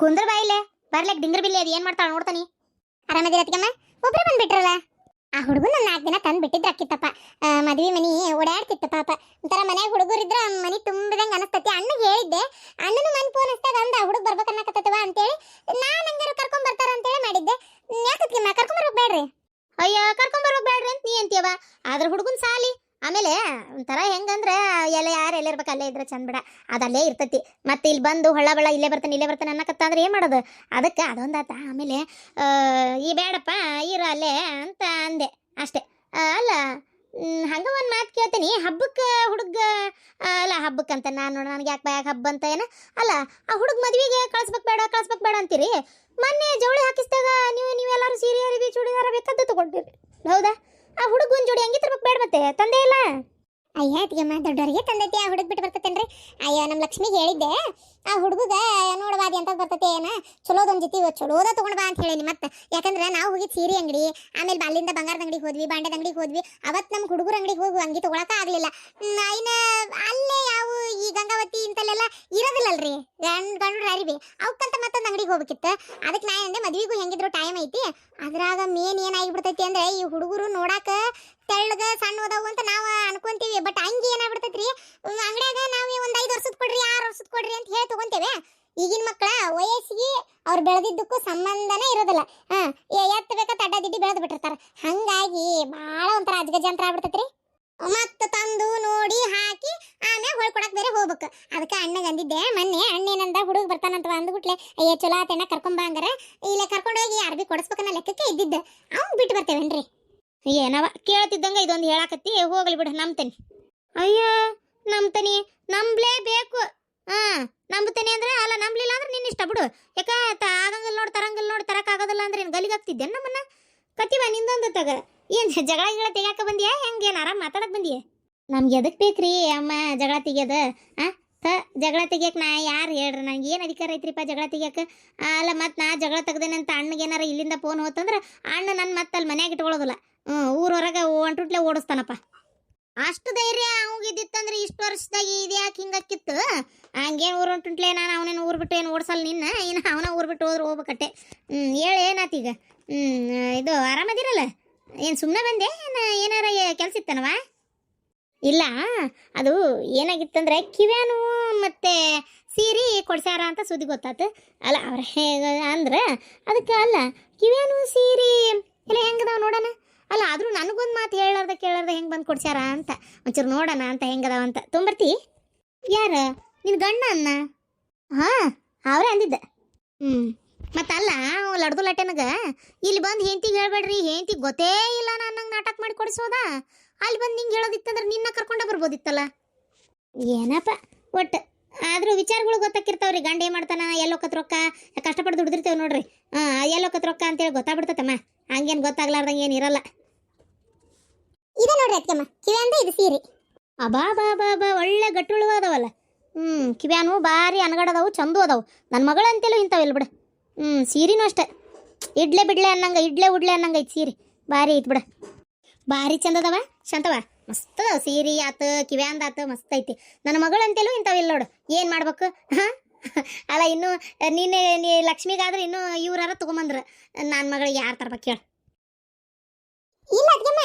ಕುಂದ್ರ ಬಾಯಿಲೆ, ಬರ್ಲಕ್ ಡಿಂಗರ್ ಬಿಲ್ಲಿ ಅದು ಏನ್ ಮಾಡ್ತಾಳ ನೋಡ್ತಾನಿ. ಆರಾಮದಿರ ಅತ್ಕಮ್ಮ ಒಬ್ರು ಬಂದ್ಬಿಟ್ರಲ್ಲ? ಆ ಹುಡುಗನ ನಾಲ್ಕು ದಿನ ತಂದು ಬಿಟ್ಟಿದ್ರ ಅಕ್ಕಿತ್ತಪ್ಪ ಮದ್ವಿ ಮನಿ ಓಡಾಡ್ತಿತ್ತು ಪಾಪ. ಒಂಥರ ಮನ್ಯಾಗ ಹುಡುಗರಿದ್ರ ಮನಿ ತುಂಬಿದಂಗೆ ಅನಸ್ತತಿ. ಅಣ್ಣಗೆ ಹೇಳಿದ್ದೆ, ಅಣ್ಣನು ಮನ್ ಫೋನ್ ಹಚ್ಚಾಗ ಅಂದ, ಹುಡುಗ ಬರ್ಬೇಕನ್ನಕತ್ತವ ಅಂತೇಳಿ ನಾನು ಹಂಗಾರ ಕರ್ಕೊಂಡ್ ಬರ್ತಾರ ಅಂತೇಳಿ ಮಾಡಿದ್ದೆ. ಯಾಕತ್ಕಿಮ್ಮ? ಕರ್ಕೊಂಡ್ ಬರ್ಬೇಕು ಬೇಡ್ರಿ ಅಯ್ಯ ಕರ್ಕೊಂಡ್ ಬರ್ಬೇಕು ಬೇಡ್ರಿ ಅಂತ ನೀ ಅಂತೀಯವ. ಆದ್ರ ಹುಡುಗನ್ ಸಾಲಿ. ಆಮೇಲೆ ಒಂಥರ ಹೆಂಗಂದ್ರೆ ಎಲ್ಲ ಯಾರು ಎಲ್ಲಿರ್ಬೇಕು ಅಲ್ಲೇ ಇದ್ರೆ ಚಂದ ಬಿಡ. ಅದಲ್ಲೇ ಇರ್ತತಿ. ಮತ್ತೆ ಇಲ್ಲಿ ಬಂದು ಹೊಳ್ಳ ಬಳ್ಳ ಇಲ್ಲೇ ಬರ್ತಾನೆ ಇಲ್ಲೇ ಬರ್ತಾನೆ ಅನ್ನಕತ್ತ ಅಂದ್ರೆ ಏನು ಮಾಡೋದು? ಅದಕ್ಕೆ ಅದೊಂದಾತ ಆಮೇಲೆ ಈ ಬೇಡಪ್ಪ, ಇರೋ ಅಲ್ಲೇ ಅಂತ ಅಂದೆ. ಅಷ್ಟೇ. ಅಲ್ಲ ಹಂಗೆ ಒಂದು ಮಾತು ಕೇಳ್ತೀನಿ. ಹಬ್ಬಕ್ಕೆ ಹುಡುಗ ಅಲ್ಲ ಅಲ್ಲ ಹಬ್ಬಕ್ಕಂತ ನಾನು ನೋಡ, ನನಗೆ ಯಾಕೆ ಬ್ಯಾಗ್ ಹಬ್ಬ ಅಂತ ಏನ? ಅಲ್ಲ, ಆ ಹುಡುಗ ಮದ್ವಿಗೆ ಕಳ್ಸ್ಬೇಕು ಬೇಡ ಕಳ್ಸ್ಬೇಕು ಬೇಡ ಅಂತೀರಿ? ಮೊನ್ನೆ ಜವಳಿ ಹಾಕಿಸಿದಾಗ ನೀವು, ನೀವೆಲ್ಲರೂ ಸೀರೆ ಅರಿವಿ ಚೂಡಿದಾರ ಬೇಕಾದ್ದು ತಗೊಂಡಿರಿ. ಹೌದಾ ಆ ಹುಡುಗನ ಜೋಡಿ ಹಂಗೆ ತರ್ಬೇಕು ಮತ್ತೆ? ತಂದೆ ಇಲ್ಲ? ಅಯ್ಯ ಅತ್ತಿಗೆಮ್ಮ ದೊಡ್ಡವರಿಗೆ ತಂದೈತಿ ಆ ಹುಡುಗ ಬಿಟ್ಟು ಬರ್ತತೇನ್ರಿ? ಅಯ್ಯ ನಮ್ಮ ಲಕ್ಷ್ಮಿಗೆ ಹೇಳಿದ್ದೆ. ಆ ಹುಡುಗ ನೋಡಬಾದಿ ಅಂತ ಬರ್ತತೆ ಏನ? ಚಲೋದೊಂದು ಜೊತೆ ಚಲೋದ ತಗೊಂಡ್ ಬಾ ಅಂತ ಹೇಳೀನಿ ಮತ್ತೆ ಯಾಕಂದ್ರೆ ನಾವು ಹೋಗಿ ಸೀರೆ ಅಂಗಡಿ, ಆಮೇಲೆ ಬಾಲಿಂದ ಬಂಗಾರದ ಅಂಗಡಿಗೆ ಹೋದ್ವಿ, ಬಾಂಡೆದ ಅಂಗಡಿಗೆ ಹೋದ್ವಿ. ಅವತ್ತು ನಮ್ಮ ಹುಡುಗರ ಅಂಗಡಿಗೆ ಹೋಗಿ ಅಂಗಿ ತಗೊಳಕ ಆಗಲಿಲ್ಲ. ಇನ್ನು ಅಲ್ಲೇ ಯಾವು ಈ ಗಂಗಾವತಿ ಇಂತಲ್ಲೆಲ್ಲ ಇರೋದಿಲ್ಲಲ್ರಿ? ಗಂಡ್ ಗಂಡು ಅರಿವಿ ಅವಕ್ಕಂತ ಮತ್ತೊಂದು ಅಂಗಡಿಗೆ ಹೋಗ್ಬೇಕಿತ್ತು. ಅದಕ್ಕೆ ನಾ ಅಂದೆ ಮದ್ವಿಗೂ ಹೆಂಗಿದ್ರು ಟೈಮ್ ಐತಿ. ಅದ್ರಾಗ ಮೇನ್ ಏನಾಗಿಬಿಡ್ತೈತಿ ಅಂದ್ರೆ ಈ ಹುಡುಗರು ನೋಡಾಕ ತೆಳ್ಳಗ, ಸಣ್ಣ ಅದಾವು ಅಂತ ನಾವು ಅನ್ಕೊಂತೀವಿ. ಬಟ್ ಹಂಗೆ ಏನಾಗ್ಬಿಡ್ತೈತ್ರಿ? ಅಂಗಡಿಯಾಗ ನಾವೇ ಒಂದು ಐದು ವರ್ಷದ ಕೊಡ್ರಿ, ಆರು ವರ್ಷದ ಕೊಡ್ರಿ ಅಂತ ಹೇಳಿ ತಗೊಂತೇವೆ. ಈಗಿನ ಮಕ್ಕಳ ವಯಸ್ಸಿಗೆ ಅವ್ರು ಬೆಳೆದಿದ್ದಕ್ಕೂ ಸಂಬಂಧನೇ ಇರೋದಿಲ್ಲ. ಹಾಂ ಎತ್ತ ತಡ್ಡ ದಿಡ್ಡಿ ಬೆಳೆದು ಬಿಟ್ಟಿರ್ತಾರೆ. ಹಂಗಾಗಿ ಭಾಳ ಒಂಥರ ಅಜ್ಗಜಂತ್ರ ಆಗ್ಬಿಡ್ತೈತ್ರಿ. ಮತ್ತೆ ತಂದು ನೋಡಿ ಹಾಕಿ ಆಮೇಲೆ ಹೊಳ್ಕೊಡಕ್ ಬೇರೆ ಹೋಗ್ಬೇಕು. ಅದಕ್ಕೆ ಅಣ್ಣಗೆ ಅಂದಿದ್ದೆ, ಮೊನ್ನೆ ಅಣ್ಣೇನಂದ ಹುಡುಗ ಬರ್ತಾನಂತ ಅಂದ್ಬಿಟ್ಲೆ, ಅಯ್ಯ ಚಲೋ ಆತಣ್ಣ ಕರ್ಕೊಂಬ ಹಂಗಾರ. ಇಲ್ಲೇ ಕರ್ಕೊಂಡೋಗಿ ಅರ್ಬಿ ಕೊಡಿಸ್ಬೇಕನ್ನ ಲೆಕ್ಕಕ್ಕೆ ಇದ್ದಿದ್ದೆ. ಅವ್ನು ಬಿಟ್ಟು ಬರ್ತೇವೇನ್ರಿ? ಏನವ? ಕೇಳ್ತಿದ್ದಂಗ ಇದೊಂದು ಹೇಳಾಕತ್ತಿ, ಹೋಗಲಿ ಬಿಡು, ನಂಬ್ತೇನೆ. ಅಯ್ಯ ನಂಬ್ಲೇ ಬೇಕು. ಹಾ, ನಂಬ್ತೇನೆ ಅಂದ್ರೆ, ಅಲ್ಲ, ನಂಬ್ಲಿಲ್ಲ ಅಂದ್ರೆ ನಿನ್ನ ಇಷ್ಟ, ಬಿಡು. ಯಾಕ ಆಗಂಗಿಲ್ಲ ನೋಡಿ, ತರಂಗಿಲ್ಲ ನೋಡಿ, ತರಕ್ ಆಗೋದಿಲ್ಲ ಅಂದ್ರೆ ಏನು ಗಲಿಗಾಗ್ತಿದ್ದೆ ನಮ್ಮನ್ನ? ಕತಿವ ನಿಂದೊಂದು ತಗ. ಏನ್, ಜಗಳ ಗಿಗಳ ತೆಗ್ಯಾಕ ಬಂದಿಯಾ? ಹೆಂಗೆ ಏನು ಆರಾಮ್ ಮಾತಾಡಕ್ ಬಂದಿಯಾ? ನಮ್ಗೆ ಎದಕ್ ಬೇಕ್ರಿ, ಅಮ್ಮ, ಜಗಳ ತೆಗಿಯೋದು? ಆ, ತ, ಜಗಳ ತೆಗಿಯಕ್ ನಾ ಯಾರು ಹೇಳ್ರಿ? ನಂಗೆ ಏನು ಅಧಿಕಾರ ಐತ್ರಿಪ್ಪ ಜಗಳ ತೆಗಿಯಕ್ಕೆ ಅಲ್ಲ ಮತ್ತೆ ನಾ ಜಗಳ ತೆಗ್ದೇನೆ ಅಂತ ಅಣ್ಣಗೆ ಏನಾರ ಇಲ್ಲಿಂದ ಫೋನ್ ಹೋತಂದ್ರೆ, ಅಣ್ಣ ನನ್ನ ಮತ್ತೆ ಅಲ್ಲಿ ಮನ್ಯಾಗ ಇಟ್ಕೊಳ್ಳೋದಿಲ್ಲ ಊರೊರಗೆ ಒಂಟುಟ್ಲೆ ಓಡಿಸ್ತಾನಪ್ಪ. ಅಷ್ಟು ಧೈರ್ಯ ಅವಂಗಿದ್ದಿತ್ತಂದ್ರೆ ಇಷ್ಟು ವರ್ಷದಾಗ ಇದ್ಯಾಕೆ ಹಿಂಗಕ್ಕಿತ್ತು ಹಂಗೇನು ಊರು ಹೊಂಟುಂಟ್ಲೆ ನಾನು ಅವನೇನು ಊರು ಬಿಟ್ಟು ಏನು ಓಡಿಸಲ್ಲ ನಿನ್ನ? ಇನ್ನು ಅವನ ಊರು ಬಿಟ್ಟು ಹೋದ್ರೆ ಹೋಗ್ಬೇಕಟ್ಟೆ. ಹ್ಞೂ ಹೇಳಿ ಏನಾತೀಗ ಹ್ಞೂ ಇದು ಆರಾಮದಿರಲ್ಲ? ಏನು ಸುಮ್ಮನೆ ಬಂದೆ? ಏನು ಏನಾರ ಕೆಲಸ ಇತ್ತನವ? ಇಲ್ಲ, ಅದು ಏನಾಗಿತ್ತಂದ್ರೆ ಕಿವ್ಯಾನು ಮತ್ತು ಸೀರೆ ಕೊಡ್ಸ್ಯಾರ ಅಂತ ಸುದ್ದಿ ಗೊತ್ತಾತು. ಅಲ್ಲ, ಅವ್ರ ಹೇಗೆ ಅಂದ್ರೆ ಅದಕ್ಕೆ ಅಲ್ಲ, ಕಿವ್ಯಾನು ಸೀರೆ ಇಲ್ಲ ಹೆಂಗದಾವ ನೋಡೋಣ? ಅಲ್ಲ, ಆದರೂ ನನಗೊಂದು ಮಾತು ಹೇಳಾರ್ದ ಕೇಳಾರ್ದ ಹೆಂಗೆ ಬಂದು ಕೊಡ್ಸ್ಯಾರ ಅಂತ. ಒಂಚೂರು ನೋಡೋಣ ಅಂತ ಹೆಂಗದಾವ ಅಂತ ತೊಂಬರ್ತಿ? ಯಾರ? ನಿನ್ನ ಗಂಡ ಅನ್ನ? ಹಾಂ, ಅವರೇ ಅಂದಿದ್ದೆ. ಹ್ಞೂ ಮತ್ತಲ್ಲ ಲಡ್ದು ಲಟ್ಟೆನಗ, ಇಲ್ಲಿ ಬಂದು ಹೆಂತಿಗೆ ಹೇಳ್ಬೇಡ್ರಿ ಹೆಂತಿಗೆ ಗೊತ್ತೇ ಇಲ್ಲ ನಾನು ನಂಗೆ ನಾಟಕ ಮಾಡಿ ಕೊಡಿಸೋದ. ಅಲ್ಲಿ ಬಂದು ನಿಂಗೆ ಹೇಳೋದಿತ್ತಂದ್ರೆ ನಿನ್ನ ಕರ್ಕೊಂಡೇ ಬರ್ಬೋದಿತ್ತಲ್ಲ. ಏನಪ್ಪ, ಒಟ್ಟು ಆದ್ರೂ ವಿಚಾರಗಳು ಗೊತ್ತಾಕಿರ್ತಾವ್ರಿ. ಗಂಡ ಏನು ಮಾಡ್ತಾನ? ಎಲ್ಲೋಕತ್ ರೊಕ್ಕ? ಕಷ್ಟಪಟ್ಟು ದುಡ್ದಿರ್ತೇವೆ ನೋಡ್ರಿ. ಹಾಂ ಎಲ್ಲೋಕತ್ ರೊಕ್ಕ ಅಂತೇಳಿ ಗೊತ್ತಾಗ್ಬಿಡ್ತತಮ್ಮ. ಹಂಗೇನು ಗೊತ್ತಾಗ್ಲಾರ್ದಂಗೆ ಏನು ಇರಲ್ಲ. ಇದೆ ನೋಡ್ರಿ ಅಕ್ಕಮ್ಮ ಕಿವ್ಯಾಂದ ಇದು ಸೀರೆ. ಅಬಾ ಬಾ ಬಾ ಬಾ. ಒಳ್ಳೆ ಗಟ್ಟುಳು ಅದಾವಲ್ಲ ಹ್ಞೂ ಕಿವ್ಯಾನು ಭಾರಿ ಅನಗಡದವು ಚಂದು ಅದಾವು. ನನ್ನ ಮಗಳಂತೇಲೂ ಇಂಥವಿಲ್ಲ ಬಿಡು. ಹ್ಞೂ ಸೀರೆನೂ ಅಷ್ಟೆ. ಇಡ್ಲೆ ಬಿಡ್ಲೆ ಅನ್ನಂಗ ಇಡ್ಲೆ ಉಡ್ಲೆ ಅನ್ನಂಗ ಐತಿ ಸೀರೆ. ಭಾರಿ ಐತಿ ಬಿಡ. ಭಾರಿ ಚಂದದವ ಶಾಂತವ. ಮಸ್ತ್ ಸೀರಿ ಆತು, ಕಿವ್ಯಾಂದ ಆತ, ಮಸ್ತ್ ಐತಿ. ನನ್ನ ಮಗಳಂತೆಲ್ಲೂ ಇಂಥವಿಲ್ಲ ನೋಡು. ಏನು ಮಾಡ್ಬೇಕು? ಅಲ್ಲ, ಇನ್ನು, ನೀನೆ, ನೀ ಲಕ್ಷ್ಮಿಗಾದ್ರೆ ಇನ್ನೂ ಇವ್ರಾರ ತಗೊಂಬಂದ್ರ. ನನ್ನ ಮಗಳಿಗೆ ಯಾರು ತರ್ಬೇಕು ಹೇಳು. ಇಲ್ಲ ಅದ್ಗೆಮ್ಮ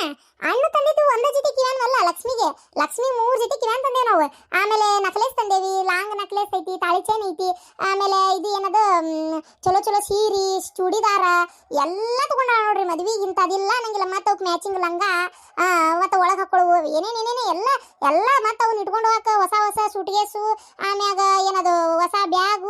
ಅಣ್ಣ ತಂದಿದ್ದು ಒಂದೇ ಜೊತೆ ಕಿವ್ಯಾನ್ ಅಲ್ಲ ಲಕ್ಷ್ಮಿಗೆ. ಲಕ್ಷ್ಮಿ ಮೂರು ಜೊತೆ ಕಿವ್ಯಾನ್ ತಂದೇವ್ ನಾವು. ಆಮೇಲೆ ನಕ್ಲೆಸ್ ತಂದೇವಿ, ಲಾಂಗ್ ನಕ್ಲೆಸ್ ಐತಿ, ತಾಳಿ ಚೈನ್ ಐತಿ. ಆಮೇಲೆ ಇದು ಏನದು ಚಲೋ ಚಲೋ ಸೀರಿ, ಚೂಡಿದಾರ, ಎಲ್ಲ ತಗೊಂಡಾಳ ನೋಡ್ರಿ ಮದ್ವಿಗೆ ಅದಿಲ್ಲ ನಂಗಿಲ್ಲ ಮತ್ತೆ ಅವಕ್ಕೆ ಮ್ಯಾಚಿಂಗ್ ಲಂಗ ಮತ್ತೆ ಒಳಗೆ ಹಾಕೊಳ್ಳುವು ಏನೇನು ಏನೇನು, ಎಲ್ಲ ಎಲ್ಲ ಮತ್ತೆ ಅವ್ನ ಇಟ್ಕೊಂಡು ಹೋಗಕ್ಕೆ ಹೊಸ ಹೊಸ ಸೂಟ್ಗೇಸು ಆಮ್ಯಾಗ ಏನದು ಹೊಸ ಬ್ಯಾಗು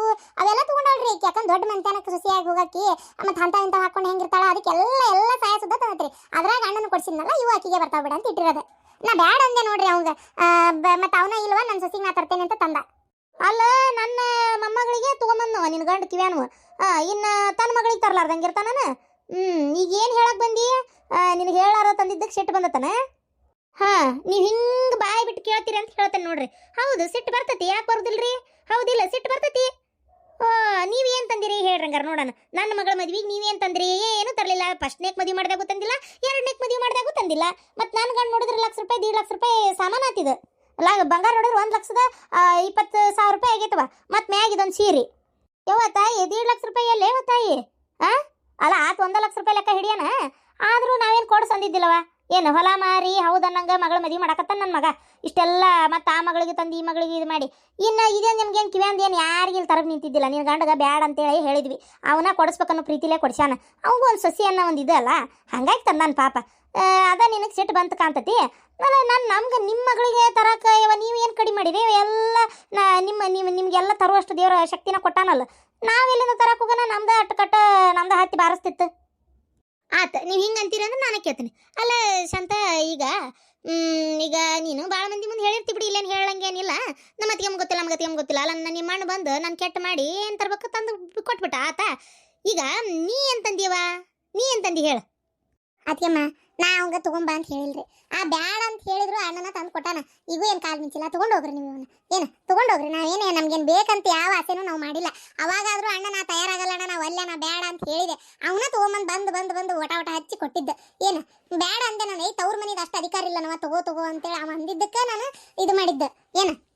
ಈಕಿ ಯಾಕಂದ್ರೆ ದೊಡ್ಡ ಮಂತ್ಯಾನಕ್ಕೆ ಸೊಸಿಯಾಗಿ ಹೋಗಾಕಿ ಮತ್ತೆ ಅಂತ ಇಂಥ ಹಾಕೊಂಡು ಹೆಂಗಿರ್ತಾಳ, ಅದಕ್ಕೆಲ್ಲ ಎಲ್ಲ ಸಹಾಯ ಸುದ್ದ ತಂದತ್ರಿ. ಅದ್ರಾಗ ಅಣ್ಣನ ಕೊಡ್ಸಿದ್ನಲ್ಲ, ಇವು ಆಕಿಗೆ ಬರ್ತಾವ ಬಿಡ ಅಂತ ಇಟ್ಟಿರೋದು. ನಾ ಬ್ಯಾಡ ಅಂದೆ ನೋಡ್ರಿ ಅವಂಗ. ಮತ್ತೆ ಅವನ ಇಲ್ವಾ ನನ್ನ ಸೊಸಿಗೆ ನಾ ತರ್ತೇನೆ ಅಂತ ತಂದ. ಅಲ್ಲ, ನನ್ನ ಮೊಮ್ಮಗಳಿಗೆ ತಗೊಂಬಂದವ ನಿನ್ನ ಗಂಡ ಕಿವ್ಯಾನು ಇನ್ನ ತನ್ನ ಮಗಳಿಗೆ ತರ್ಲಾರ್ದಂಗಿರ್ತಾನ ಹ್ಮ್, ಈಗ ಏನು ಹೇಳಕ್ ಬಂದಿ? ನಿನಗೆ ಹೇಳಾರ ತಂದಿದ್ದಕ್ಕೆ ಸಿಟ್ಟು ಬಂದತನ? ಹಾ, ನೀವು ಹಿಂಗೆ ಬಾಯಿ ಬಿಟ್ಟು ಕೇಳ್ತೀರಿ ಅಂತ ಹೇಳ್ತೇನೆ ನೋಡ್ರಿ. ಹೌದು, ಸಿಟ್ಟು ಬರ್ತೈತಿ, ಯಾಕೆ ಬರುದಿಲ್ರಿ? ಹೌದಿಲ್ಲ, ಸಿಟ್ಟು ಬರ್ತೈತಿ. ನೀವೇನು ತಂದಿರಿ? ಹೇಳ್ರಂಗಾರ ನೋಡೋಣ. ನನ್ನ ಮಗಳ ಮದ್ವಿಗೆ ನೀವೇನು ತಂದಿರಿ? ಏನು ತರಲಿಲ್ಲ. ಫಸ್ಟ್ನೇಕ್ ಮದುವೆ ಮಾಡಿದಾಗೂ ತಂದಿಲ್ಲ ಎರಡನೇಕ್ ಮದುವೆ ಮಾಡಿದಾಗೂ ತಂದಿಲ್ಲ. ಮತ್ತು ನನ್ನ ಗಂಡು ನೋಡಿದ್ರೆ ಲಕ್ಷ ರೂಪಾಯಿ, ದೀಡ್ ಲಕ್ಷ ರೂಪಾಯಿ ಸಾಮಾನು ಆತಿದು ಅಲ್ಲ ಬಂಗಾರ ನೋಡಿದ್ರೆ ಒಂದು ಲಕ್ಷದ ಇಪ್ಪತ್ತು ಸಾವಿರ ರೂಪಾಯಿ ಆಗೈತವ. ಮತ್ತು ಮ್ಯಾಗ ಇದೊಂದು ಸೀರೆ. ಯವ್ವ ತಾಯಿ, ದೀಡ್ ಲಕ್ಷ ರೂಪಾಯಿ ಅಲ್ಲೇವ ತಾಯಿ? ಹಾ ಅಲ್ಲ, ಆತು ಒಂದು ಲಕ್ಷ ರೂಪಾಯಿ ಲೆಕ್ಕ ಹಿಡಿಯನ? ಆದ್ರೂ ನಾವೇನ್ ಕೊಡ್ಸ್ ಅಂದಿದ್ದಿಲ್ಲವ ಏನು ಹೊಲ ಮಾರಿ ಹೌದನ್ನಂಗ ಮಗಳ ಮದುವೆ ಮಾಡಕತ್ತ ನನ್ನ ಮಗ? ಇಷ್ಟೆಲ್ಲ ಮತ್ತೆ ಆ ಮಗಳಿಗೆ ತಂದು ಈ ಮಗಳಿಗೆ ಇದು ಮಾಡಿ. ಇನ್ನು ಇದೇ ನಿಮ್ಗೇನು ಕಿವ್ಯಾಂದ ಏನು ಯಾರಿಗಿಲ್ ತರಗ್ ನಿಂತಿದ್ದಿಲ್ಲ? ನಿನ್ನ ಗಂಡಗ ಬ್ಯಾಡ ಅಂತೇಳಿ ಹೇಳಿದ್ವಿ. ಅವನ ಕೊಡಿಸ್ಬೇಕನ್ನೋ ಪ್ರೀತಿಲೇ ಕೊಡ್ಸ್ಯಾನ. ಅವ್ಗೂ ಒಂದು ಸಸಿ ಅನ್ನೋ ಒಂದು ಅಲ್ಲ? ಹಂಗಾಗಿ ತಂದಾನ ಪಾಪ. ಆ, ಅದ ನಿನಗೆ ಸಿಟ್ಟು ಬಂತು ಕಾಂತತಿ ಅಲ್ಲ ನಾನು ನಮ್ಗೆ ನಿಮ್ಮ ಮಗಳಿಗೆ ತರಕ ಇವ ನೀವು ಏನು ಕಡಿಮೆ ಮಾಡಿರಿ? ಎಲ್ಲ ನಿಮ್ಮ ನಿಮ್ಮ ನಿಮಗೆಲ್ಲ ತರುವಷ್ಟು ದೇವರ ಶಕ್ತಿನ ಕೊಟ್ಟಾನಲ್ಲ? ನಾವೆಲ್ಲಿಂದ ತರಕ್ಕೆ ಹೋಗೋಣ? ನಮ್ದು ಅಟ್ಟು ಕಟ್ಟ ನಮ್ದು ಹತ್ತಿ ಬಾರಿಸ್ತಿತ್ತು. ಆತ, ನೀವು ಹಿಂಗೆ ಅಂತೀರಿ ಅಂದ್ರೆ ನಾನು ಕೇಳ್ತೀನಿ. ಅಲ್ಲ ಶಾಂತ, ಈಗ ಈಗ ನೀನು ಭಾಳ ಮಂದಿ ಮುಂದೆ ಹೇಳಿರ್ತಿ ಬಿಡಿ, ಇಲ್ಲೇನು ಹೇಳಂಗೇನಿಲ್ಲ. ನಮ್ಮ ಅತ್ತಿಗೆ ಗೊತ್ತಿಲ್ಲ ನಮ್ಗೆ ಅತ್ತಿಗೆ ಗೊತ್ತಿಲ್ಲ. ಅಲ್ಲ, ನನ್ನ ನಿಮ್ಮ ಅಣ್ಣ ಬಂದು ನಾನು ಕೆಟ್ಟ ಮಾಡಿ ಏನು ತರ್ಬೇಕು ತಂದು ಕೊಟ್ಬಿಟ್ಟ ಆತ. ಈಗ, ನೀ ಏನು ತಂದೀವ ನೀ ಏನು ಹೇಳ? ಅದಕ್ಕೆಮ್ಮ ನಾ ಅವಂಗ ತಗೊಂಬ ಅಂತ ಹೇಳಿಲ್ರಿ. ಆ ಬ್ಯಾಡ ಅಂತ ಹೇಳಿದ್ರು ಅಣ್ಣನ ತಂದು ಕೊಟ್ಟಾನ. ಈಗೂ ಏನು ಕಾಲ್ ಮಿಂಚಿಲ್ಲ. ತಗೊಂಡೋಗ್ರಿ ನೀವು ಇವನ್ನ ಏನು? ತಗೊಂಡೋಗ್ರಿ. ನಾವೇನೇ ನಮ್ಗೇನು ಬೇಕಂತ ಯಾವ ಆಸೆನೂ ನಾವು ಮಾಡಿಲ್ಲ. ಅವಾಗಾದರೂ ಅಣ್ಣ, ನಾ ತಯಾರಾಗಲ್ಲ ಅಣ್ಣ, ನಾವು ಅಲ್ಲೇ ನಾ ಬ್ಯಾಡ ಅಂತ ಹೇಳಿದೆ. ಅವನ ತಗೊಂಬಂದು ಬಂದು ಬಂದು ಬಂದು ಒಟ ಓಟ ಹಚ್ಚಿ ಕೊಟ್ಟಿದ್ದೆ. ಏನು? ಬ್ಯಾಡ ಅಂದೆ ನಾನು. ಐ ತವ್ರ ಮನೆಗೆ ಅಷ್ಟು ಅಧಿಕಾರ ಇಲ್ಲ ನಾವ. ತಗೋ ತಗೋ ಅಂತೇಳಿ ಅವ ಅಂದಿದ್ದಕ್ಕೆ ನಾನು ಇದು ಮಾಡಿದ್ದೆ. ಏನು?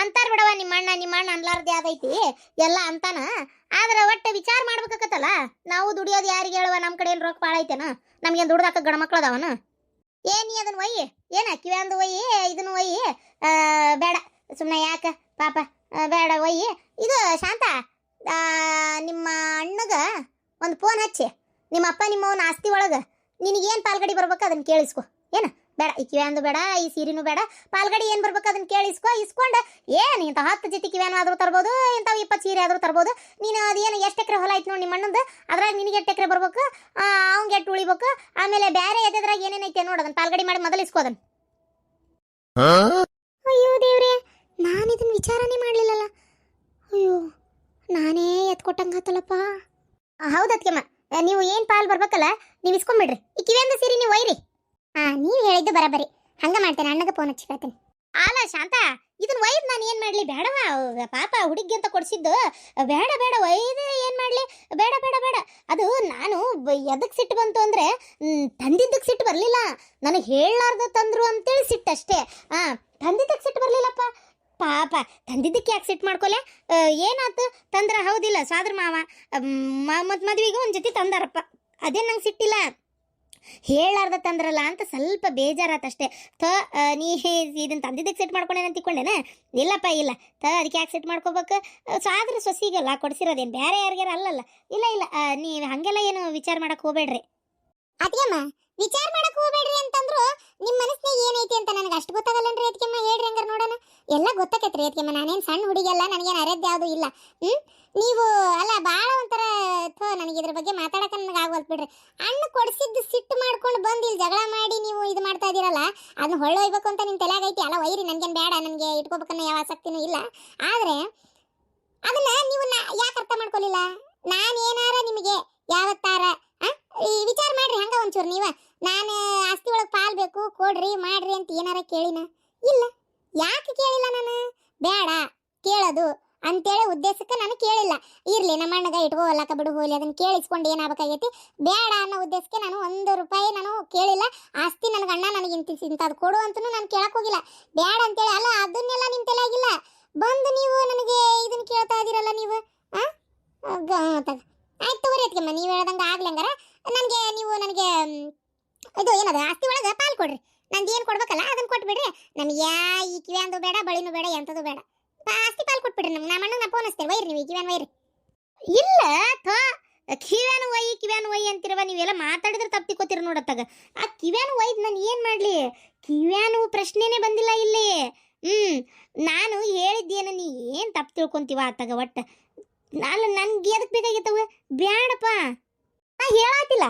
ಅಂತಾರ ಬಿಡವ ನಿಮ್ಮ ಅಣ್ಣ ನಿಮ್ಮ ಅಣ್ಣ ಅನ್ಲಾರ್ದೆ ಅದೈತಿ ಎಲ್ಲ ಅಂತಾನ. ಆದ್ರೆ ಒಟ್ಟು ವಿಚಾರ ಮಾಡ್ಬೇಕಾಕತ್ತಲ್ಲ, ನಾವು ದುಡಿಯೋದು ಯಾರಿಗೆ ಹೇಳುವ? ನಮ್ಮ ಕಡೆ ಏನು ರೊಕ್ಕ ಭಾಳ ಐತೇನ ನಮ್ಗೇನು ದುಡ್ದಾಕ ಗಂಡ ಮಕ್ಳು ಅದಾವನ? ಏನಿ ಅದನ್ನ ಒಯ್ಯಿ ಏನ ಕಿವ್ಯಾಂದು ಒಯ್ಯಿ ಇದನ್ನ ಒಯ್ಯಿ ಬೇಡ. ಸುಮ್ಮನೆ ಯಾಕ? ಪಾಪ ಬೇಡ ಒಯ್ಯಿ ಇದು ಶಾಂತ ನಿಮ್ಮ ಅಣ್ಣಗ ಒಂದು ಫೋನ್ ಹಚ್ಚಿ, ನಿಮ್ಮ ಅಪ್ಪ ನಿಮ್ಮವನ ಆಸ್ತಿ ಒಳಗೆ, ನಿನಗೇನು ಪಾಲ್ಗಡಿ ಬರ್ಬೇಕು ಅದನ್ನ ಕೇಳಿಸ್ಕೊ. ಏನ? ಬೇಡ, ಈ ಕಿವ್ಯಾಂದು ಬೇಡ, ಈ ಸೀರೆನೂ ಬೇಡ. ಪಾಲ್ಗಡಿ ಏನು ಬರ್ಬೇಕು ಅದನ್ನ ಕೇಳಿ ಇಸ್ಕೊ, ಇಸ್ಕೊಂಡು. ಏನು ಇಂಥ ಹತ್ತು ಜೊತೆ ಕಿವ್ಯಾನು ಆದರೂ ತರ್ಬೋದು ಇಂಥವು ಇಪ್ಪತ್ತು ಸೀರೆ ಆದರೂ ತರ್ಬೋದು. ನೀನು ಅದೇನು ಎಷ್ಟು ಎಕರೆ ಹೊಲ ಐತೆ ನೋಡಿ ನಿಮ್ಮ ಅಣ್ಣಂದು? ಅದ್ರಾಗ ನಿನಗೆ ಎಷ್ಟು ಎಕರೆ ಬರ್ಬೇಕು? ಅವ್ಗೆ ಎಷ್ಟು ಉಳಿಬೇಕು? ಆಮೇಲೆ ಬೇರೆ ಎದ್ರಾಗ ಏನೇನೈತೆ ನೋಡು ಅದನ್ನ ಪಾಲ್ಗಡಿ ಮಾಡಿ ಮೊದಲು ಇಸ್ಕೋದನ್ ಅಯ್ಯೋ ದೇವ್ರೆ, ನಾನು ಇದನ್ನ ವಿಚಾರನೇ ಮಾಡಲಿಲ್ಲಲ್ಲ. ಅಯ್ಯೋ, ನಾನೇ ಎತ್ಕೊಟ್ಟಂಗಾತಲ್ಲಪ್ಪ ಹೌದತ್ಕೆಮ್ಮ ನೀವು ಏನು ಪಾಲ್ ಬರ್ಬೇಕಲ್ಲ, ನೀವು ಇಸ್ಕೊಂಬಿಡ್ರಿ. ಈ ಕಿವಿಯಿಂದ ಸೀರೆ ನೀವು ಒಯ್ರಿ. ಹಾ ನೀವು ಹೇಳಿದ್ದು ಬರಬರಿ. ಹಂಗ ಮಾಡ್ತೇನೆ, ಅಣ್ಣಗೆ ಫೋನ್ ಹಚ್ಚಿ ಕೇಳ್ತೇನೆ. ಅಲ್ಲ, ಶಾಂತ ಇದನ್ನ ಒಯ್ದು ನಾನು ಏನು ಮಾಡಲಿ? ಬೇಡವಾ? ಪಾಪ ಹುಡುಗಿ ಅಂತ ಕೊಡ್ಸಿದ್ದು. ಬೇಡ ಬೇಡ ಒಯ್ದು ಏನು ಮಾಡಲಿ? ಬೇಡ ಬೇಡ ಬೇಡ. ಅದು ನಾನು ಎದಕ್ಕೆ ಸಿಟ್ಟು ಬಂತು ಅಂದರೆ ತಂದಿದ್ದಕ್ಕೆ ಸಿಟ್ಟು ಬರಲಿಲ್ಲ. ನನಗೆ ಹೇಳಲಾರ್ದ ತಂದ್ರು ಅಂತೇಳಿ ಸಿಟ್ಟು ಅಷ್ಟೇ ಹಾಂ ತಂದಿದ್ದಕ್ಕೆ ಸಿಟ್ಟು ಬರಲಿಲ್ಲಪ್ಪ. ಪಾಪ ತಂದಿದ್ದಕ್ಕೆ ಯಾಕೆ ಸಿಟ್ಟು ಮಾಡ್ಕೊಲೆ? ಏನಾಯ್ತು ತಂದ್ರ ಹೌದಿಲ್ಲ ಸಾದ್ರ ಮಾವ. ಮತ್ತು ಮದುವೆಗೆ ಒಂದು ಜೊತೆ ತಂದಾರಪ್ಪ. ಅದೇ ನಂಗೆ ಸಿಟ್ಟಿಲ್ಲ? ಹೇಳಾರ್ದ ತಂದ್ರಲ್ಲ ಅಂತ ಸ್ವಲ್ಪ ಬೇಜಾರಾತಷ್ಟೇ ತ ನೀ ಇದನ್ನ ತಂದಿದ್ದಕ್ಕೆ ಸೆಟ್ ಮಾಡ್ಕೊಂಡೇನೆ ಅಂತಿಕೊಂಡೇನೆ? ಇಲ್ಲಪ್ಪ, ಇಲ್ಲ. ತ ಅದಕ್ಕೆ ಯಾಕೆ ಸೆಟ್ ಮಾಡ್ಕೋಬೇಕು? ಸಾದ್ರ ಸೊಸಿಗಲ್ಲ, ಕೊಡ್ಸಿರೋದೇನು? ಬೇರೆ ಯಾರಿಗಾರ ಅಲ್ಲಲ್ಲ. ಇಲ್ಲ ಇಲ್ಲ. ನೀವು ಹಾಗೆಲ್ಲ ಏನು ವಿಚಾರ ಮಾಡಕ್ಕೆ ಹೋಗ್ಬೇಡ್ರಿ. ಅದೇಮ್ಮ ವಿಚಾರ ಮಾಡಕ್ ಹೋಗ್ಬೇಡ್ರಿ ಅಂತಂದ್ರು ನಿಮ್ಮ ಮನಸ್ಸಿನಾಗ ಏನೈತಿ ಅಂತ ನನಗೆ ಅಷ್ಟು ಗೊತ್ತಾಗಲ್ಲನ್ರಿ ಅದಕ್ಕೆಮ್ಮ ಹೇಳ್ರಿ ಹಂಗಾರ ನೋಡೋಣ. ಎಲ್ಲ ಗೊತ್ತಾಕೈತ್ರಿ ಅದಕ್ಕೆಮ್ಮ ನಾನೇನ್ ಸಣ್ಣ ಹುಡುಗಿಯಲ್ಲ, ನನಗೇನು ಅರೆದ್ ಯಾವುದು ಇಲ್ಲ. ಹ್ಞೂ ನೀವು, ಅಲ್ಲ ಭಾಳ ಒಂಥರ ಇದ್ರ ಬಗ್ಗೆ ಮಾತಾಡಕ ನನಗೆ ಆಗೋಲ್ತು ಬಿಡ್ರಿ. ಅಣ್ಣ ಕೊಡ್ಸಿದ್ದು ಸಿಟ್ಟು ಮಾಡ್ಕೊಂಡು ಬಂದು ಇಲ್ಲಿ ಜಗಳ ಮಾಡಿ ನೀವು ಇದು ಮಾಡ್ತಾ ಇದ್ದೀರಲ್ಲ ಅದನ್ನ ಹೊಳ್ಳೊಯ್ಬೇಕು ಅಂತ ನಿಮ್ಮ ತಲೆಯಾಗೈತಿ ಅಲ್ಲ ಒಯ್ರಿ ನನಗೇನು ಬೇಡ ನನಗೆ ಇಟ್ಕೋಬೇಕನ್ನೋ ಯಾವ ಆಸಕ್ತಿನೂ ಇಲ್ಲ. ಆದರೆ ಅದನ್ನ ನೀವು ಯಾಕೆ ಅರ್ಥ ಮಾಡ್ಕೊಲಿಲ್ಲ? ನಾನು ಏನಾರ ನಿಮಗೆ ಯಾವತ್ತಾರ? ಈ ವಿಚಾರ ಮಾಡ್ರಿ, ಹಂಗ ಒಂಚೂರು ನೀವು. ನಾನು ಆಸ್ತಿ ಒಳಗೆ ಪಾಲ್ ಬೇಕು, ಕೊಡ್ರಿ, ಮಾಡ್ರಿ ಅಂತ ಏನಾರ ಕೇಳಿನ? ಇಲ್ಲ. ಯಾಕೆ ಕೇಳಿಲ್ಲ ನಾನು? ಬೇಡ ಕೇಳೋದು. ಅಂತೇಳಿ ಉದ್ದೇಶಕ್ಕೆ ನಾನು ಕೇಳಿಲ್ಲ. ಇರ್ಲಿ, ನಮ್ಮ ಅಣ್ಣಗ ಇಟ್ಕೋವಲ್ಲಕ ಬಿಡು ಹೋಲಿ ಅದನ್ನ ಕೇಳಿಸ್ಕೊಂಡು ಏನಾಗಬೇಕಾಗೈತಿ? ಬೇಡ ಅನ್ನೋ ಉದ್ದೇಶಕ್ಕೆ ನಾನು ಒಂದು ರೂಪಾಯಿ ನಾನು ಕೇಳಿಲ್ಲ. ಆಸ್ತಿ ನನಗೆ ಅಣ್ಣ ನನಗೆ ಇಂತ ಇಂಥದ್ದು ಕೊಡು ಅಂತಲೂ ನಾನು ಕೇಳಕ್ ಹೋಗಿಲ್ಲ. ಬೇಡ ಅಂತೇಳಿ, ಅಲ್ಲ, ಅದನ್ನೆಲ್ಲ ನಿಮ್ಮ ಆಗಿಲ್ಲ ಬಂದು ನೀವು ನನಗೆ ಇದನ್ನ ಕೇಳ್ತಾ ಇದ್ದೀರಲ್ಲ ನೀವು. ಆಯ್ತು ತಗೋರಿ ಅದಕ್ಕೆ ನೀವು ಹೇಳ್ದಂಗೆ ಆಗ್ಲಿ ಹಂಗಾರ. ನನಗೆ ನೀವು ನನಗೆ ಇದು ಏನದು, ಆಸ್ತಿ ಒಳಗೆ ಪಾಲ್ ಕೊಡ್ರಿ. ನಂದು ಏನು ಕೊಡ್ಬೇಕಲ್ಲ ಅದನ್ನ ಕೊಟ್ಬಿಡ್ರಿ. ನಮ್ಗೆ ಯಾ, ಈ ಕಿವ್ಯಾಂದು ಬೇಡ, ಬಳಿನೂ ಬೇಡ ಎಂಥದ್ದು ಬೇಡ. ಪಾ- ಆಸ್ತಿ ಪಾಲ್ ಕೊಟ್ಬಿಡ್ರಿ ನಮ್ಗೆ. ನಮ್ಮ ಅಣ್ಣನ ಫೋನ್ ಹಚ್ತೇನೆ. ವೈರಿ ನೀವು ಕಿವ್ಯಾನ್ ವೈರಿ. ಇಲ್ಲ ಅಥವಾ ಕಿವ್ಯಾನ್ ಒಯ್ಯಿ ಕಿವ್ಯಾನ್ ಒಯ್ಯಿ ಅಂತಿರವ, ನೀವೆಲ್ಲ ಮಾತಾಡಿದ್ರೆ ತಪ್ಪು ತಿಕ್ಕೋತೀರ ನೋಡತ್ತಾಗ ಆ ಕಿವ್ಯಾನ್ ಒಯ್ದು ನಾನು ಏನು ಮಾಡಲಿ? ಕಿವ್ಯಾನು ಪ್ರಶ್ನೆನೇ ಬಂದಿಲ್ಲ ಇಲ್ಲಿ. ಹ್ಞೂ ನಾನು ಹೇಳಿದ್ದೇನು, ನೀ ಏನು ತಪ್ಪು ತಿಳ್ಕೊಂತೀವ ಆತಾಗ ಒಟ್ಟು. ನಾನು ನನಗೆ ಎದಕ್ಕೆ ಬೇಕಾಗಿತ್ತವ? ಬ್ಯಾಡಪ್ಪ. ಹೇಳಾತಿಲ್ಲ.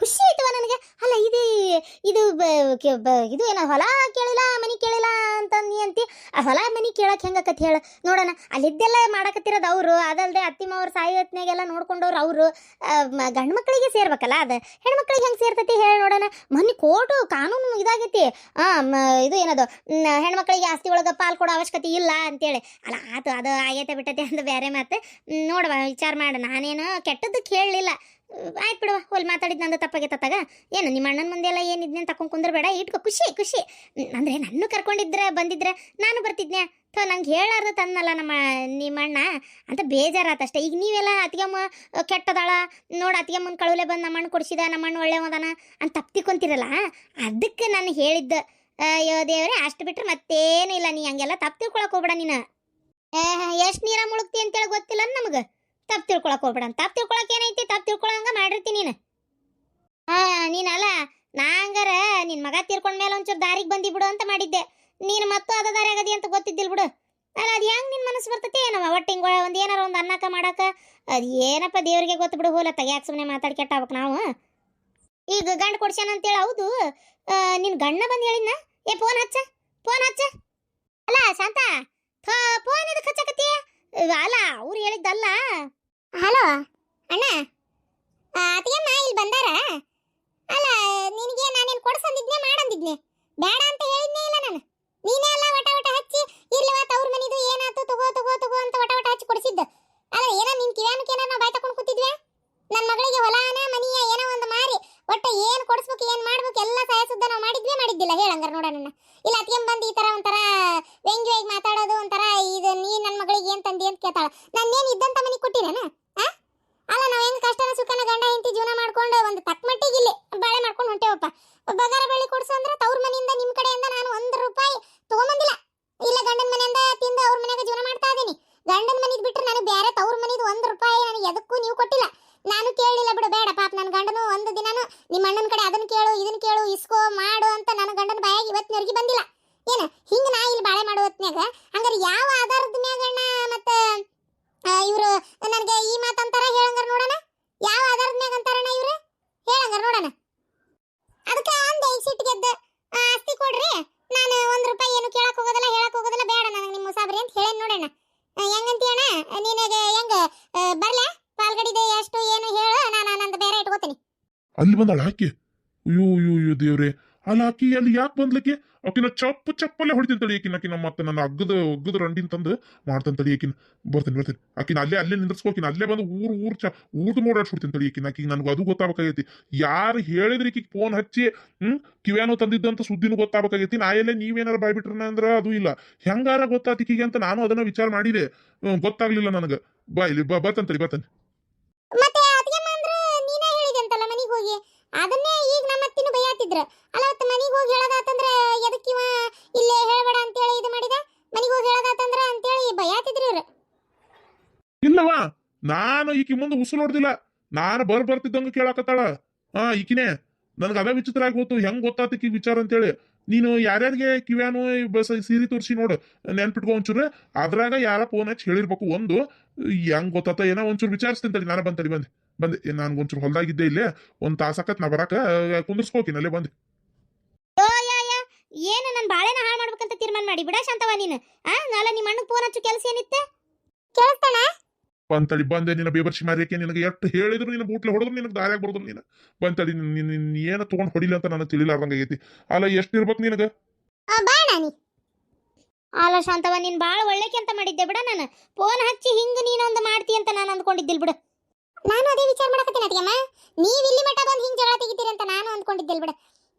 ಖುಷಿ ಆಯ್ತವ ನನಗೆ. ಅಲ್ಲ, ಇದು ಇದು ಇದು ಏನ ಹೊಲ ಕೇಳಿಲ್ಲ, ಮನಿ ಕೇಳಿಲ್ಲ ಅಂತ ನೀ ಅಂತಿ. ಆ ಹೊಲ ಮನಿ ಕೇಳಕ್ಕೆ ಹೆಂಗಕತ್ ಹೇಳ. ನೋಡೋಣ, ಅಲ್ಲಿದ್ದೆಲ್ಲ ಮಾಡಕತ್ತಿರೋದು ಅವರು. ಅದಲ್ಲದೆ ಅತ್ತಿಮವ್ರ ಸಾಯಿ ಹೊತ್ನಾಗೆಲ್ಲ ನೋಡ್ಕೊಂಡವ್ರು ಅವರು. ಗಂಡು ಮಕ್ಕಳಿಗೆ ಸೇರ್ಬೇಕಲ್ಲ ಅದು. ಹೆಣ್ಮಕ್ಳಿಗೆ ಹೆಂಗೆ ಸೇರ್ತೈತಿ ಹೇಳಿ ನೋಡೋಣ. ಮೊನ್ನೆ ಕೋರ್ಟು ಕಾನೂನು ಇದಾಗೈತಿ. ಆ ಇದು ಏನದು? ಹೆಣ್ಮಕ್ಳಿಗೆ ಆಸ್ತಿ ಒಳಗೆ ಪಾಲ್ ಕೊಡೋ ಅವಶ್ಯಕತೆ ಇಲ್ಲ ಅಂತೇಳಿ. ಅಲ್ಲ, ಆತು, ಅದು ಆಗೈತೆ ಬಿಟ್ಟೈತೆ ಅಂತ ಬೇರೆ ಮಾತು. ನೋಡುವ, ವಿಚಾರ ಮಾಡ. ನಾನೇನು ಕೆಟ್ಟದ್ದು ಹೇಳಲಿಲ್ಲ ಆಯ್ತು ಬಿಡುವ ಹೊಲ್ ಮಾತಾಡಿದ್ ನಂದು ತಪ್ಪಾಗೈತೆ ತಗ ಏನು, ನಿಮ್ಮ ಅಣ್ಣನ ಮುಂದೆ ಎಲ್ಲ ಏನು ತಕೊಂಡು ಕುಂದ್ರೆ ಬೇಡ ಇಟ್ಕೋ, ಖುಷಿ ಖುಷಿ. ಅಂದರೆ ನನ್ನ ಕರ್ಕೊಂಡಿದ್ರೆ, ಬಂದಿದ್ರೆ ನಾನು ಬರ್ತಿದ್ನೆ ಥೋ, ನಂಗೆ ಹೇಳಾರ್ದು ತನ್ನಲ್ಲ ನಮ್ಮ, ನಿಮ್ಮ ಅಣ್ಣ. ಅಂತ ಬೇಜಾರಾತಷ್ಟೇ. ಈಗ ನೀವೆಲ್ಲ ಅತ್ತಿಗೆಮ್ಮ ಕೆಟ್ಟದಾಳ, ನೋಡು ಅತ್ತಿಗೆಮ್ಮನ ಕಳುಲೆ ಬಂದು ನಮ್ಮ ಅಣ್ಣ ಕೊಡಿಸಿದ, ನಮ್ಮ ಅಣ್ಣ ಒಳ್ಳೆಯವದಾನ ಅಂತ ತಪ್ತಿಕೊಂತಿರಲ್ಲ? ಅದಕ್ಕೆ ನಾನು ಹೇಳಿದ್ದ ಅಯ್ಯೋ ದೇವರೇ, ಅಷ್ಟು ಬಿಟ್ಟರೆ ಮತ್ತೇನು ಇಲ್ಲ, ನೀ ಹಂಗೆಲ್ಲ ತಪ್ಪು ತಿಳ್ಕೊಳಕ್ಕೆ ಹೋಗ್ಬೇಡ ನೀನು. ಎಷ್ಟು ನೀರ ಮುಳುಗ್ತಿ ಅಂತೇಳಿ ಗೊತ್ತಿಲ್ಲ ನಮಗೆ? ತಪ್ಪು ತಿಳ್ಕೊಳಕ್ ಹೋಗ್ಬೇಡ. ತಪ್ಪು ತಿಳ್ಕೊಳಕ್ ಏನೈತಿ? ತಪ್ಪು ತಿಳ್ಕೊಳಂಗ ಮಾಡಿರ್ತಿ ನೀನು. ಹಾ, ನೀನಲ್ಲ, ನಾಂಗಾರ ನಿನ್ ಮಗ ತೀರ್ಕೊಂಡ್ಮೇಲೆ ಒಂಚೂರು ದಾರಿಗೆ ಬಂದಿ ಬಿಡು ಅಂತ ಮಾಡಿದ್ದೆ. ನೀನು ಮತ್ತು ಅದ ದಾರಿ ಆಗದಿ ಅಂತ ಗೊತ್ತಿದ್ದಿಲ್ಲ ಬಿಡು. ಅಲ್ಲ, ಅದು ಹೆಂಗ್ ನಿನ್ ಮನಸ್ಸು ಬರ್ತೈತಿ? ಏನವ, ಒಟ್ಟು ಹಿಂಗೆ ಒಂದು ಏನಾರ ಒಂದು ಅನ್ನಕ ಮಾಡಕ ಅದು ಏನಪ್ಪ ದೇವ್ರಿಗೆ ಗೊತ್ತು ಬಿಡು, ಹೋಲ ಯಾಕೆ ಸುಮ್ಮನೆ ಮಾತಾಡಿ ಕೆಟ್ಟಾಗ್ಬೇಕು ನಾವು. ಈಗ ಗಂಡ ಕೊಡ್ಸ್ಯಾನ ಅಂತೇಳಿ, ಹೌದು. ನಿನ್ನ ನಿನ್ ಗಂಡ ಬಂದು ಹೇಳಿದ್ನ? ಏ, ಫೋನ್ ಹಚ್ಚ ಫೋನ್ ಹಚ್ಚ. ಅಲ್ಲ, ಶಾಂತ ಫೋನ್ ಎದಕ್ಕೆ ಹಚ್ಚಕತ್ತಿ? ಅಲ್ಲ, ಅವ್ರು ಹೇಳಿದ್ದಲ್ಲ. ಹಲೋ ಅಣ್ಣ. ಆ, ಅತ್ತಿಗೆಮ್ಮ ಇಲ್ಲಿ ಬಂದಾರ? ಅಲ್ಲ ನಿನಗೆ ನಾನೇನು ಕೊಡ್ಸಂದಿದ್ನೆ ಮಾಡಂದಿದ್ನೆ? ಬೇಡ ಅಂತ ಹೇಳಿದ್ನೇ ಇಲ್ಲ ನಾನು ನೀನೇ ಎಲ್ಲ ವಟ ವಟ ಹಚ್ಚಿ ಇರ್ಲವ ತವ್ರ ಮನಿದು ಏನಾತು ತಗೋ ತಗೋ ತಗೋ ಅಂತ ವಟ ವಟ ಹಚ್ಚಿ ಕೊಡಿಸಿದ್ದ ಅಲ್ಲ ಏನೋ ನಿನ್ ಕಿವ್ಯಾನಕ್ಕೆ ಏನೋ ನಾವು ಬಾಯ್ ತಕೊಂಡು ಕೂತಿದ್ವಿ ನನ್ನ ಮಗಳಿಗೆ ಹೊಲಾನ ಮನಿಯ ಏನೋ ಒಂದು ಮಾರಿ ಒಟ್ಟ ಏನ್ ಕೊಡಿಸ್ಬೇಕು ಏನ್ ಮಾಡ್ಬೇಕು ಎಲ್ಲ ಸಹಾಯ ಸುದ್ದ ನಾವು ಮಾಡಿದ್ವಿ ಮಾಡಿದ್ದಿಲ್ಲ ಹೇಳಂಗಾರ ನೋಡ ನನ್ನ ಇಲ್ಲ ಅತ್ತಿಗೆ ಬಂದು ಈ ತರ ಒಂಥರ ವ್ಯಂಗ್ಯವಾಗಿ ಮಾತಾಡೋದು ಒಂಥರ ಇದು ನೀ ನನ್ನ ಮಗಳಿಗೆ ಏನ್ ತಂದಿ ಅಂತ ಕೇಳ್ತಾಳ ನಾನೇನ್ ಇದ್ದಂತ ಮನಿ ಕೊಟ್ಟಿರೇನ ಆ ಅಲ್ಲ ನಾವ್ ಹೆಂಗ್ ಕಷ್ಟನ ಸುಖನ ಗಂಡ ಹೆಂಡತಿ ಜೀವನ ಮಾಡ್ಕೊಂಡು ಒಂದು ತಕ್ಕ ಮಟ್ಟಿಗೆ ಇಲ್ಲಿ ಬಾಳೆ ಮಾಡ್ಕೊಂಡು ಹೊಂಟೇವಪ್ಪ ಬಗಾರ ಬೆಳಿ ಕೊಡ್ಸು ಅಂದ್ರೆ ತವ್ರ ಮನೆಯಿಂದ ನಿಮ್ ಕಡೆಯಿಂದ ನಾನು ಒಂದ್ ರೂಪಾಯಿ ತಗೊಂಬಂದಿಲ್ಲ ಇಲ್ಲ ಗಂಡನ ಮನೆಯಿಂದ ತಿಂದು ಅವ್ರ ಮನ್ಯಾಗ ಜೀವನ ಮಾಡ್ತಾ ಇದೀನಿ ಗಂಡನ ಮನಿದ್ ಬಿಟ್ರೆ ನನಗೆ ಬೇರೆ ತವ್ರ ಮನಿದ್ ಒಂದ್ ರೂಪಾಯಿ ನನಗೆ ಎದಕ್ಕೂ ನೀವು ಕೊಟ್ಟಿಲ್ಲ ನಾನು ಕೇಳಲಿಲ್ಲ ಬಿಡು ಬೇಡ ಪಾಪ ನನ್ನ ಗಂಡನು ಒಂದು ದಿನಾನು ನಿಮ್ಮ ಅಣ್ಣನ ಕಡೆ ಅದನ್ನ ಕೇಳು ಇದನ್ನ ಕೇಳು ಇಸ್ಕೋ ಮಾಡು ಅಂತ ನನ್ನ ಗಂಡನ ಬಾಯಾಗಿ ಇವತ್ತಿನವರೆಗೆ ಬಂದಿಲ್ಲ ಏನ ಹಿಂಗ ನಾ ಇಲ್ಲಿ ಬಾಳೆ ಮಾಡೋ ಹೊತ್ನ್ಯಾಗ ಹಂಗಾರೆ ಯಾವ ಆಧಾರದ ಮ್ಯಾಗಣ್ಣ ಮತ್ತ ಇವರು ನನಗೆ ಈ ಮಾತಂತಾರ ಹೇಳಂಗಾರ ನೋಡಣ ಯಾವ ಆಧಾರದ ಮ್ಯಾಗ ಅಂತಾರಣ್ಣ ಇವ್ರು ಹೇಳಂಗಾರ ನೋಡಣ ಅದಕ್ಕೆ ಅಂದೆ ಈಗ ಸಿಟ್ಟಿಗೆದ್ದ ಆ, ಆಸ್ತಿ ಕೊಡ್ರಿ ನಾನು ಒಂದ್ ರೂಪಾಯಿ ಏನು ಕೇಳಕ್ ಹೋಗೋದಿಲ್ಲ ಹೇಳಕ್ ಹೋಗೋದಿಲ್ಲ ಬೇಡ ನನಗೆ ನಿಮ್ಮ ಸಾಬ್ರಿ ಅಂತ ಹೇಳೇನ್ ನೋಡಣ್ಣ ಆ, ಹೆಂಗಂತೀಯಣ್ಣ ನಿನಗೆ ಹೆಂಗ ಆ, ಬರ್ಲೆ ಪಾಲ್ಗಡಿದೆ ಎಷ್ಟು ಏನು ಹೇಳು ನಾನು ನಂದು ಬೇರೆ ಇಟ್ಕೋತೀನಿ ಅಲ್ಲಿ ಬಂದಾಳ ಆಕಿ ಅಯ್ಯೋ ಅಯ್ಯೋ ಅಯ್ಯೋ ದೇವ್ರೆ. ಅಲ್ಲಿ ಆಕಿ ಅಲ್ಲಿ ಯಾಕೆ ಬಂದ್ಲಕ್ಕೆ? ಆಕಿನ ಚಪ್ಪು ಚಪ್ಪಲ್ಲೇ ಹೊಡಿತಿರ್ತಾಳೆ ಈಕಿನ ಆಕಿನ ಮತ್ತೆ ನನ್ನ ಅಗ್ಗದ ಒಗ್ಗದ ರಂಡಿನ ತಂದು ಮಾಡ್ತಾನೆ ತಡಿ ಆಕಿನ. ಬರ್ತೀನಿ ಬರ್ತೀನಿ. ಆಕಿನ ಅಲ್ಲೇ ಅಲ್ಲೇ ನಿಂದ್ರಸ್ಕೋಕಿನ ಅಲ್ಲೇ ಬಂದು ಊರು ಊರು ಚ, ಊರ್ದು ಮೋಡಾಡ್ಸ್ಬಿಡ್ತೀನಿ ತಡಿ ಆಕಿನ. ಆಕಿಗೆ ನನಗೆ ಅದು ಗೊತ್ತಾಗಬೇಕಾಗೈತಿ. ಯಾರು ಹೇಳಿದ್ರೆ ಈಕಿಗೆ ಫೋನ್ ಹಚ್ಚಿ, ಹ್ಮ್, ಕಿವ್ಯಾನೋ ತಂದಿದ್ದಂತ ಸುದ್ದಿನೂ ಗೊತ್ತಾಗಬೇಕಾಗೈತಿ. ನಾ ಎಲ್ಲೇ ನೀವೇನಾರು ಬಾಯ್ಬಿಟ್ರನ ಅಂದ್ರೆ ಅದು ಇಲ್ಲ. ಹೆಂಗಾರ ಗೊತ್ತಾತಿಕಿಗೆ ಅಂತ ನಾನು ಅದನ್ನ ವಿಚಾರ ಮಾಡಿದೆ. ಗೊತ್ತಾಗ್ಲಿಲ್ಲ ನನಗೆ. ಬಾ ಇಲ್ಲಿ, ಬಾ, ಬರ್ತಾನೆ ಬರ್ತಾನೆ ಮತ್ತೆ ಅತ್ತಿಗೆಮ್ಮ ಅಂದ್ರ ನೀನೇ ಹೇಳಿದೆ ಅಂತಲ್ಲ ಮನಿಗೆ ಹೋಗಿ ಅದನ್ನೇ ಈಗ ನಮ್ಮ ಬೈಯಾತಿದ್ರ ಅಲ್ಲ ಅತ್ತ ಮನಿಗೆ ಹೋಗಿ ಹೇಳದಾತಂದ್ರೆ ಎದಕ್ಕೆ ಇವ ಇಲ್ಲೇ ಅಂತ ಹೇಳಿ ಇದು ಮಾಡಿದ? ಮನೆಗೆ ಹೋಗಿ ಹೇಳೋದಾತಂದ್ರ ಅಂತೇಳಿ ಬೈಯಾತಿದ್ರು ಇವ್ರು. ಇಲ್ಲವಾ ನಾನು ಈಕಿ ಮುಂದೆ ಉಸಿರು ನೋಡ್ದಿಲ್ಲ ನಾನು ಬರ್ ಬರ್ತಿದ್ದಂಗ ಕೇಳಾಕತ್ತಾಳ. ಹಾ ಈಕಿನೇ, ನನಗೆ ಅದೇ ವಿಚಿತ್ರ ಆಗಿ ಗೊತ್ತು, ಹೆಂಗ್ ಗೊತ್ತಾತಕಿ ವಿಚಾರ ಅಂತೇಳಿ. ನೀನು ಯಾರ್ಯಾರಿಗೆ ಕಿವ್ಯಾನು ಸೀರೆ ತೋರಿಸಿ ನೋಡು, ನೆನ್ಪಿಟ್ಕೊ ಒಂಚೂರು. ಅದ್ರಾಗ ಯಾರ ಫೋನ್ ಹಚ್ಚಿ ಹೇಳಿರ್ಬೇಕು, ಒಂದು, ಹೆಂಗ್ ಗೊತ್ತಾತ ಏನೋ ಒಂಚೂರು ವಿಚಾರಿಸ್ತೀನಿ ತಡಿ, ನಾನು ಬಂತಡಿ ಬಂದೆ ಬಂದೆ ನಾನು ಒಂಚೂರು ಹೊಲ್ದಾಗಿದ್ದೆ ಇಲ್ಲೇ ಒಂದ್ ತಾಸಾಕತ್ ನಾ ಬರಾಕ ಕುಂದಿರ್ಸ್ಕೋಕಿನ ಅಲ್ಲೇ ಬಂದೆ. ಏನು ನನ್ನ ಬಾಳೆನ ಹಾಳು ಮಾಡ್ಬೇಕಂತ ತೀರ್ಮಾನ ಮಾಡಿ ಬಿಡ ಶಾಂತವ ನೀನು ಆ ನಾಳೆ ನಿಮ್ಮ ಅಣ್ಣಗೆ ಫೋನ್ ಹಚ್ಚು ಕೆಲಸ ಏನಿತ್ತೆ? ಕೇಳಿಸ್ತಾನ. ಬಂತಳಿ ಬಂದೆ ನಿನ್ನ ಬೇಬರ್ಸಿ ಮಾರಿಯಕ್ಕೆ ನಿನಗೆ ಎಷ್ಟು ಹೇಳಿದ್ರು ನಿನ್ನ ಬೂಟ್ಲೆ ಹೊಡೆದ್ರು ನಿನಗೆ ದಾರ್ಯಾಗ ಬರೋದ್ರು ನೀನು. ಬಂತಳಿ ನಿನ್ನ ಏನು ತೊಗೊಂಡು ಹೊಡಿಲ್ಲ ಅಂತ ನನಗೆ ತಿಳಿಲಾರ್ದಂಗೆ ಐತಿ ಅಲ್ಲ ಎಷ್ಟು ಇರ್ಬೇಕು ನಿನಗೆ? ಬಾಣ ನೀ ಅಲ್ಲ ಶಾಂತವ ನೀನು ಭಾಳ ಒಳ್ಳೆಕೆ ಅಂತ ಮಾಡಿದ್ದೆ ಬಿಡ ನಾನು. ಫೋನ್ ಹಚ್ಚಿ ಹಿಂಗೆ ನೀನೊಂದು ಮಾಡ್ತಿ ಅಂತ ನಾನು ಅಂದ್ಕೊಂಡಿದ್ದಿಲ್ ಬಿಡು. ನಾನು ಅದೇ ವಿಚಾರ ಮಾಡಕತ್ತೀನಿ ಅತ್ತಿಗೆಮ್ಮ. ನೀವು ಇಲ್ಲಿ ಮಠ ಬಂದು ಹಿಂಗ್ ಜಗಳ ತೆಗಿತೀರಿ ಅಂತ ನಾನು ಅಂದ್ಕೊಂಡಿದ್ದೆಲ್ ಬಿಡ.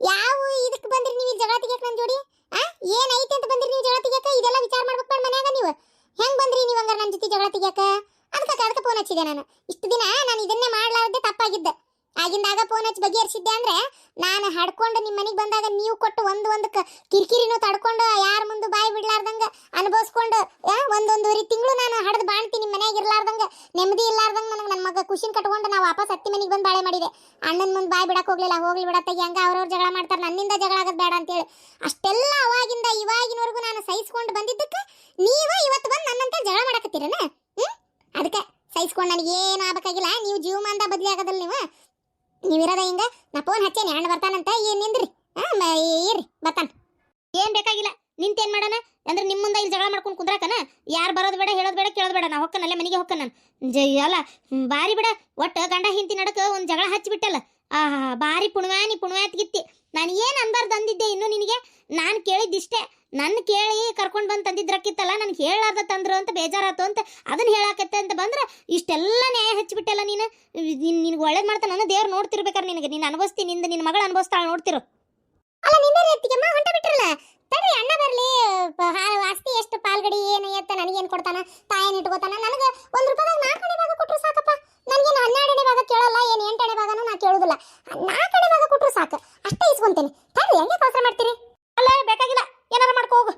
ಯಾವ ಇದಕ್ಕೆ ಬಂದ್ರಿ ನೀವು ಜಗಳ ತೆಗಿಯಕ್ ನನ್ನ ಜೋಡಿ? ಆ? ಏನೈತೆ ಅಂತ ಬಂದ್ರಿ ನೀವು ಜಗಳ ತೆಗಿಯಕ? ಇದೆಲ್ಲ ವಿಚಾರ ಮಾಡ್ಬೇಕು ಬೇಡ ಮನ್ಯಾಗ ನೀವು. ಹೆಂಗ್ ಬಂದ್ರಿ ನೀವು ಹಂಗಾರ ನನ್ನ ಜೊತೆ ಜಗಳ ತೆಗಿಯಕ? ಅದಕ್ಕೆ ಅದಕ್ಕೆ ಫೋನ್ ಹಚ್ಚಿದೆ ನಾನು. ಇಷ್ಟು ದಿನ ನಾನು ಇದನ್ನೇ ಮಾಡಲಾರದೆ ತಪ್ಪಾಗಿದ್ದೆ. ಆಗಿಂದಾಗ ಫೋನ್ ಹಚ್ಚಿ ಬಗೆಹರಿಸಿದ್ದೆ ಅಂದ್ರೆ ನಾನು ಹಡ್ಕೊಂಡು ನಿಮ್ಮ ಮನೆಗೆ ಬಂದಾಗ ನೀವು ಕೊಟ್ಟು ಒಂದು ಒಂದು ಕಿರಿಕಿರಿನೂ ತಡ್ಕೊಂಡು ಯಾರ ಮುಂದೆ ಬಾಯಿ ಬಿಡ್ಲಾರ್ದಂಗ ಅನುಭವಿಸ್ಕೊಂಡು ಒಂದೊಂದೂರಿ ತಿಂಗಳು ನಾನು ಹಡ್ದು ಬಾಣ್ತೀನಿ ನಿಮ್ಮ ಮನೆಗೆ ಇರ್ಲಾರ್ದಂಗ ನೆಮ್ಮದಿ ಇರ್ಲಾರ್ದಂಗ ನನಗೆ ನನ್ನ ಮಗ ಖುಷಿನ ಕಟ್ಕೊಂಡು ನಾವು ವಾಪಸ್ ಹತ್ತಿ ಮನೆಗೆ ಬಂದು ಬಾಳೆ ಮಾಡಿದೆ. ಅಣ್ಣನ ಮುಂದೆ ಬಾಯಿ ಬಿಡಕ್ಕೆ ಹೋಗ್ಲಿಲ್ಲ, ಹೋಗ್ಲಿ ಬಿಡತ್ತಾಗಿ ಹಂಗ ಅವ್ರವ್ರ ಜಗಳ ಮಾಡ್ತಾರೆ, ನನ್ನಿಂದ ಜಗಳ ಆಗೋದು ಬೇಡ ಅಂತೇಳಿ. ಅಷ್ಟೆಲ್ಲ ಅವಾಗಿಂದ ಇವಾಗಿನವರೆಗೂ ನಾನು ಸಹಿಸ್ಕೊಂಡು ಬಂದಿದ್ದಕ್ಕೆ, ನೀವು ಇವತ್ತು ಬಂದು ನನ್ನಂತ ಜಗಳ ಮಾಡಕತ್ತೀರನ? ಹ್ಞೂ ಅದಕ್ಕೆ ಸಹಿಸ್ಕೊಂಡು ನನಗೆ ಏನು ಆಗ್ಬೇಕಾಗಿಲ್ಲ, ನೀವು ಜೀವಮಾನದ ಬದಲಿ ಆಗೋದಲ್ಲ ನೀವು. ನೀವಿರೋದ ಹಿಂಗ, ನಾ ಫೋನ್ ಹಚ್ಚೇನಿ, ಅಣ್ಣ ಬರ್ತಾನಂತ, ಏನ್ ನಿಂದ್ರಿ? ಹಾ ಇರ್ರಿ, ಬರ್ತಾನ. ಏನ್ ಬೇಕಾಗಿಲ್ಲ, ನಿಂತೇನ್ ಮಾಡೋಣ? ಅಂದ್ರೆ ನಿಮ್ಮ ಮುಂದೆ ಇಲ್ಲಿ ಜಗಳ ಮಾಡ್ಕೊಂಡು ಕುಂದ್ರಾಕನ? ಯಾರು ಬರೋದು ಬೇಡ, ಹೇಳೋದು ಬೇಡ, ಕೇಳೋದು ಬೇಡ, ನಾ ಹೊಕ್ಕನಲ್ಲೇ ಮನೆಗೆ ಹೊಕ್ಕ ನಾನು. ಅಲ್ಲ ಬಾರಿ ಬಿಡ, ಒಟ್ಟು ಗಂಡ ಹಿಂತಿ ನಡಕ ಒಂದು ಜಗಳ ಹಚ್ಚಿಬಿಟ್ಟಲ್ಲ. ಆಹಾ ಬಾರಿ ಪುಣ್ವಾನಿ ಪುಣ್ವಾತ್ಗಿತ್ತಿ ನಾನು ಏನು ಅನ್ಬಾರ್ದು ಅಂದಿದ್ದೆ ಇನ್ನು ನಿನಗೆ? ನಾನು ಕೇಳಿದ್ದಿಷ್ಟೇ. ನನ್ನ ಕೇಳಿ ಕರ್ಕೊಂಡು ಬಂದು ತಂದಿದ್ರಕ್ಕಿತ್ತಲ್ಲ, ನನಗೆ ಹೇಳಾರ್ದ ತಂದ್ರು ಅಂತ ಬೇಜಾರಾತು ಅಂತ ಅದನ್ನ ಹೇಳಾಕತ್ತೆ ಅಂತ ಬಂದ್ರ ಇಷ್ಟೆಲ್ಲ ನ್ಯಾಯ ಹಚ್ಚಿಬಿಟ್ಟಲ್ಲ ನೀನು? ನಿನಗೆ ಒಳ್ಳೇದು ಮಾಡ್ತಾನ ನನ್ನ ದೇವ್ರು ನೋಡ್ತಿರ್ಬೇಕಾರೆ ನಿನಗೆ, ನೀನು ಅನುಭವಿಸ್ತೀನಿ ನಿಂದ ನಿನ್ನ ಮಗಳು ಅನುಭವಿಸ್ತಾಳೆ ನೋಡ್ತಿರು. ಅಲ್ಲ ನಿಂದ ಅತ್ತಿಗೆಮ್ಮ ಹೊಂಟ ಬಿಟ್ರಲ್ಲ? ತಡ್ರಿ, ಅಣ್ಣ ಬರಲಿ. ಆಸ್ತಿ ಎಷ್ಟು, ಪಾಲ್ಗಡಿ ಏನು, ಎತ್ತ, ನನಗೇನು ಕೊಡ್ತಾನ? ತಾಯನ್ ಇಟ್ಕೋತಾನ? ನನಗೆ ಒಂದು ರೂಪಾಯಿದಾಗ ನಾಲ್ಕನೇ ಭಾಗ ಕೊಟ್ಟರು ಸಾಕಪ್ಪ. ನನಗೇನು ಹನ್ನೆರಡನೇ ಭಾಗ ಕೇಳಲ್ಲ, ಏನು ಎಂಟನೇ ಭಾಗನೂ ನಾ ಕೇಳುದಿಲ್ಲ. ನಾಲ್ಕನೇ ಭಾಗ ಕೊಟ್ಟರು ಸಾಕು. ಅಷ್ಟೇ ಇಸ್ಕೊಂತೇನೆ. ತಡ್ರಿ, ಹೆಂಗೆ ಕೆಲಸ ಮಾಡ್ತೀರಿ? ಏನಾರ ಮಾಡ್ಕೋ ಹೋಗು.